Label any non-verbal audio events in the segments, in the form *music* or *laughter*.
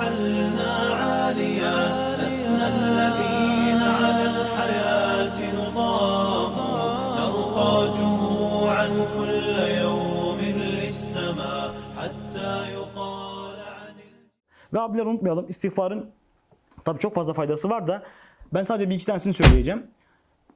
ارتحلنا عاليا لسنا الذين على الحياة نضام نرقى جموعا كل يوم للسماء حتى يقال عن Ve abiler unutmayalım istiğfarın tabi çok fazla faydası var da ben sadece bir iki tanesini söyleyeceğim.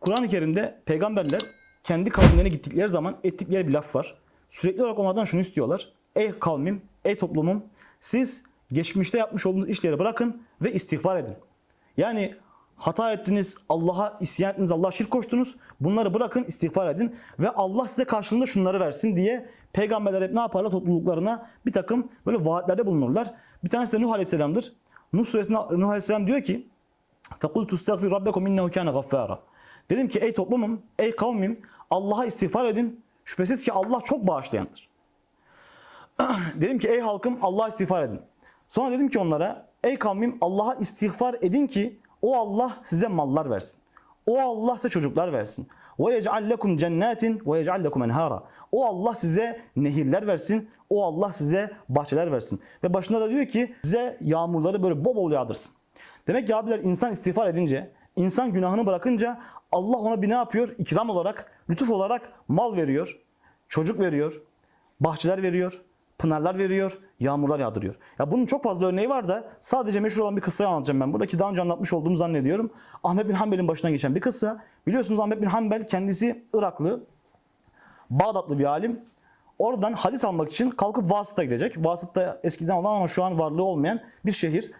Kur'an-ı Kerim'de peygamberler kendi kavimlerine gittikleri zaman ettikleri bir laf var. Sürekli olarak onlardan şunu istiyorlar. Ey kavmim, ey toplumum siz geçmişte yapmış olduğunuz işleri bırakın ve istiğfar edin. Yani hata ettiniz, Allah'a isyan ettiniz, Allah'a şirk koştunuz. Bunları bırakın, istiğfar edin ve Allah size karşılığında şunları versin diye peygamberler hep ne yaparlar? Topluluklarına bir takım böyle vaatlerde bulunurlar. Bir tanesi de Nuh Aleyhisselam'dır. Nuh suresinde Nuh Aleyhisselam diyor ki فَقُلْتُ اسْتَغْفِرْ رَبَّكُمْ اِنَّهُ كَانَ غَفَّارًا Dedim ki ey toplumum, ey kavmim Allah'a istiğfar edin. Şüphesiz ki Allah çok bağışlayandır. *clears throat* dedim ki ey halkım Allah'a istiğfar edin. Sonra dedim ki onlara ey kavmim Allah'a istiğfar edin ki o Allah size mallar versin. O Allah size çocuklar versin. Ve yec'al lekum cennetin ve yec'al lekum enhara. O Allah size nehirler versin. O Allah size bahçeler versin. Ve başında da diyor ki size yağmurları böyle bol bol yağdırsın. Demek ki abiler insan istiğfar edince, insan günahını bırakınca Allah ona bir ne yapıyor? İkram olarak, lütuf olarak mal veriyor, çocuk veriyor, bahçeler veriyor, pınarlar veriyor, yağmurlar yağdırıyor. Ya bunun çok fazla örneği var da sadece meşhur olan bir kıssayı anlatacağım ben. Buradaki daha önce anlatmış olduğumu zannediyorum. Ahmet bin Hanbel'in başına geçen bir kıssa. Biliyorsunuz Ahmet bin Hanbel kendisi Iraklı, Bağdatlı bir alim. Oradan hadis almak için kalkıp Vasıt'a gidecek. Vasıt'ta eskiden olan ama şu an varlığı olmayan bir şehir.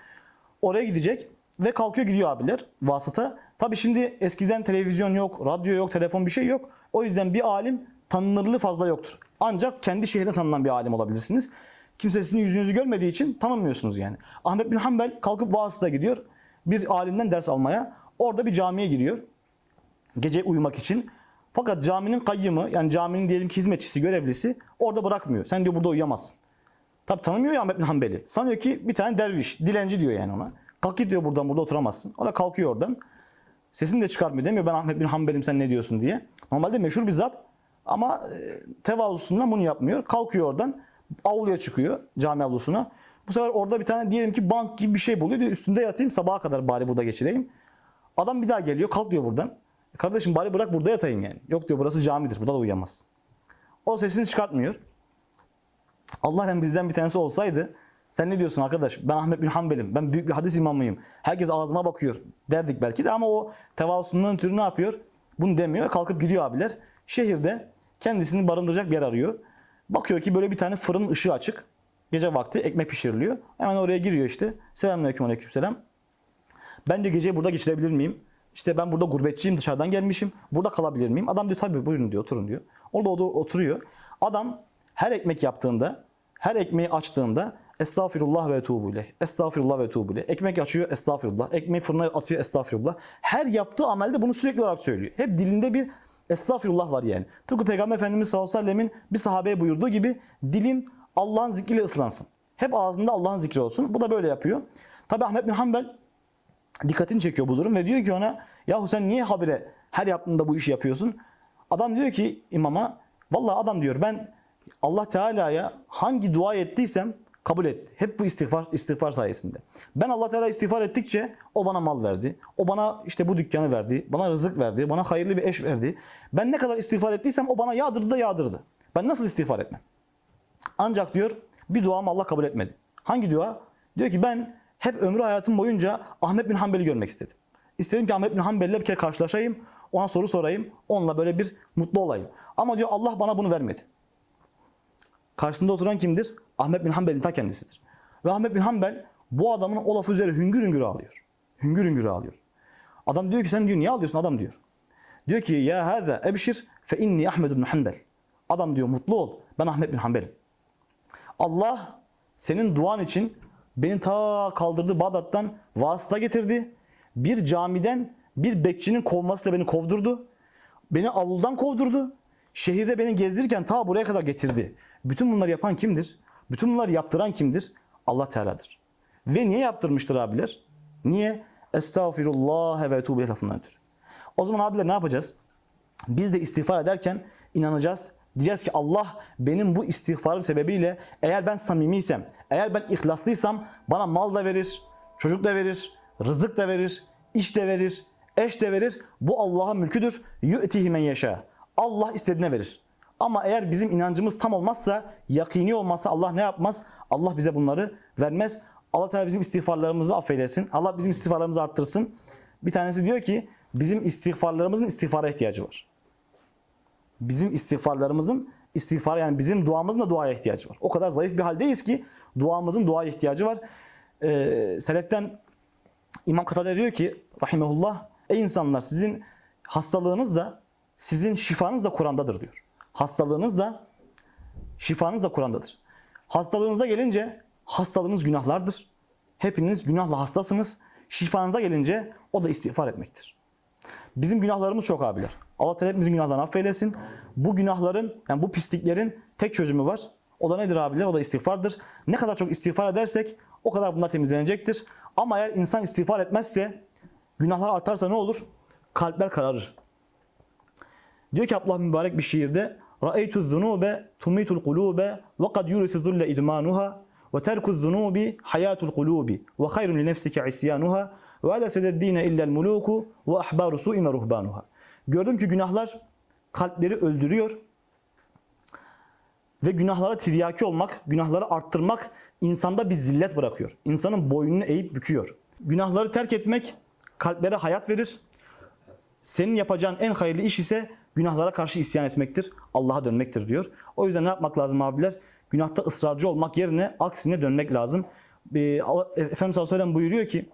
Oraya gidecek ve kalkıyor gidiyor abiler Vasıt'a. Tabi şimdi eskiden televizyon yok, radyo yok, telefon bir şey yok. O yüzden bir alim tanınırlığı fazla yoktur. Ancak kendi şehrinde tanınan bir alim olabilirsiniz. Kimse sizin yüzünüzü görmediği için tanınmıyorsunuz yani. Ahmet bin Hanbel kalkıp Vasıt'a gidiyor. Bir alimden ders almaya. Orada bir camiye giriyor. Gece uyumak için. Fakat caminin kayyımı yani caminin diyelim ki hizmetçisi, görevlisi orada bırakmıyor. Sen diyor burada uyuyamazsın. Tabi tanımıyor ya Ahmet bin Hanbel'i. Sanıyor ki bir tane derviş, dilenci diyor yani ona. Kalk git diyor buradan burada oturamazsın. O da kalkıyor oradan. Sesini de çıkartmıyor demiyor ben Ahmet bin Hanbel'im sen ne diyorsun diye. Normalde meşhur bir zat ama e, tevazusundan bunu yapmıyor. Kalkıyor oradan avluya çıkıyor cami avlusuna. Bu sefer orada bir tane diyelim ki bank gibi bir şey buluyor. Diyor üstünde yatayım sabaha kadar bari burada geçireyim. Adam bir daha geliyor kalk diyor buradan. "E Kardeşim bari bırak burada yatayım yani. Yok diyor burası camidir burada da uyuyamazsın. O sesini çıkartmıyor. Allah hem bizden bir tanesi olsaydı sen ne diyorsun arkadaş? Ben Ahmet bin Hanbel'im. Ben büyük bir hadis imamıyım. Herkes ağzıma bakıyor derdik belki de ama o tevazusundan ötürü ne yapıyor? Bunu demiyor. Kalkıp gidiyor abiler. Şehirde kendisini barındıracak bir yer arıyor. Bakıyor ki böyle bir tane fırın ışığı açık. Gece vakti ekmek pişiriliyor. Hemen oraya giriyor işte. Selamünaleyküm aleykümselam. Ben diyor geceyi burada geçirebilir miyim? İşte ben burada gurbetçiyim dışarıdan gelmişim. Burada kalabilir miyim? Adam diyor tabii buyurun diyor oturun diyor. Orada oturuyor. Adam her ekmek yaptığında, her ekmeği açtığında Estağfirullah ve etubu ileyh. Estağfirullah ve ileyh. Ekmek açıyor estağfirullah. Ekmeği fırına atıyor estağfirullah. Her yaptığı amelde bunu sürekli olarak söylüyor. Hep dilinde bir estağfirullah var yani. Tıpkı Peygamber Efendimiz sallallahu aleyhi ve sellemin bir sahabeye buyurduğu gibi dilin Allah'ın zikriyle ıslansın. Hep ağzında Allah'ın zikri olsun. Bu da böyle yapıyor. Tabi Ahmet bin Hanbel dikkatini çekiyor bu durum ve diyor ki ona yahu sen niye habire her yaptığında bu işi yapıyorsun? Adam diyor ki imama vallahi adam diyor ben Allah Teala'ya hangi dua ettiysem kabul etti. Hep bu istiğfar istiğfar sayesinde. Ben Allah Teala istiğfar ettikçe o bana mal verdi. O bana işte bu dükkanı verdi. Bana rızık verdi. Bana hayırlı bir eş verdi. Ben ne kadar istiğfar ettiysem o bana yağdırdı da yağdırdı. Ben nasıl istiğfar etmem? Ancak diyor bir duamı Allah kabul etmedi. Hangi dua? Diyor ki ben hep ömrü hayatım boyunca Ahmet bin Hanbel'i görmek istedim. İstedim ki Ahmet bin Hanbel'le bir kere karşılaşayım. Ona soru sorayım. Onunla böyle bir mutlu olayım. Ama diyor Allah bana bunu vermedi. Karşısında oturan kimdir? Ahmet bin Hanbel'in ta kendisidir. Ve Ahmet bin Hanbel bu adamın o lafı üzere hüngür hüngür ağlıyor. Hüngür hüngür ağlıyor. Adam diyor ki sen diyor niye ağlıyorsun adam diyor. Diyor ki ya haza ebşir fe inni Ahmed bin Hanbel. Adam diyor mutlu ol. Ben Ahmet bin Hanbel'im. Allah senin duan için beni ta kaldırdı Bağdat'tan vasıta getirdi. Bir camiden bir bekçinin kovmasıyla beni kovdurdu. Beni avludan kovdurdu. Şehirde beni gezdirirken ta buraya kadar getirdi. Bütün bunları yapan kimdir? Bütün bunları yaptıran kimdir? Allah Teala'dır. Ve niye yaptırmıştır abiler? Niye? Estağfirullah ve ileyh lafından ötürü. O zaman abiler ne yapacağız? Biz de istiğfar ederken inanacağız, Diyeceğiz ki Allah benim bu istiğfarım sebebiyle eğer ben samimiysem, eğer ben ihlaslıysam bana mal da verir, çocuk da verir, rızık da verir, iş de verir, eş de verir. Bu Allah'ın mülküdür. Yu'tihi men yeşâ. Allah istediğine verir. Ama eğer bizim inancımız tam olmazsa, yakini olmazsa Allah ne yapmaz? Allah bize bunları vermez. Allah Teala bizim istiğfarlarımızı affeylesin. Allah bizim istiğfarlarımızı arttırsın. Bir tanesi diyor ki bizim istiğfarlarımızın istiğfara ihtiyacı var. Bizim istiğfarlarımızın istiğfar yani bizim duamızın da duaya ihtiyacı var. O kadar zayıf bir haldeyiz ki duamızın duaya ihtiyacı var. Ee, Seleften İmam Katade diyor ki rahimehullah ey insanlar sizin hastalığınız da sizin şifanız da Kur'an'dadır diyor. Hastalığınız da şifanız da Kur'an'dadır. Hastalığınıza gelince hastalığınız günahlardır. Hepiniz günahla hastasınız. Şifanıza gelince o da istiğfar etmektir. Bizim günahlarımız çok abiler. Allah Teala hepimizin günahlarını affeylesin. Bu günahların, yani bu pisliklerin tek çözümü var. O da nedir abiler? O da istiğfardır. Ne kadar çok istiğfar edersek o kadar bunlar temizlenecektir. Ama eğer insan istiğfar etmezse, günahlar artarsa ne olur? Kalpler kararır. Diyor ki Abdullah Mübarek bir şiirde Ra'eytu zunube tumitul kulube ve kad yurisu zulle idmanuha ve terku zunubi hayatul kulubi ve hayrun li nefsike isyanuha ve ala sededdine illel muluku ve ahbaru su'ime. Gördüm ki günahlar kalpleri öldürüyor ve günahlara tiryaki olmak, günahları arttırmak insanda bir zillet bırakıyor. İnsanın boynunu eğip büküyor. Günahları terk etmek kalplere hayat verir. Senin yapacağın en hayırlı iş ise günahlara karşı isyan etmektir. Allah'a dönmektir diyor. O yüzden ne yapmak lazım abiler? Günahta ısrarcı olmak yerine aksine dönmek lazım. Ee, Allah- Efendimiz sallallahu buyuruyor ki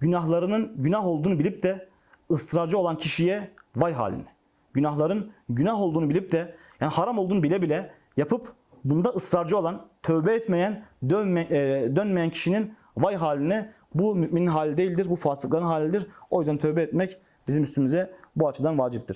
günahlarının günah olduğunu bilip de ısrarcı olan kişiye vay haline. Günahların günah olduğunu bilip de yani haram olduğunu bile bile yapıp bunda ısrarcı olan, tövbe etmeyen, dönme, e, dönmeyen kişinin vay haline bu müminin hali değildir, bu fasıkların halidir. O yüzden tövbe etmek bizim üstümüze bu açıdan vaciptir.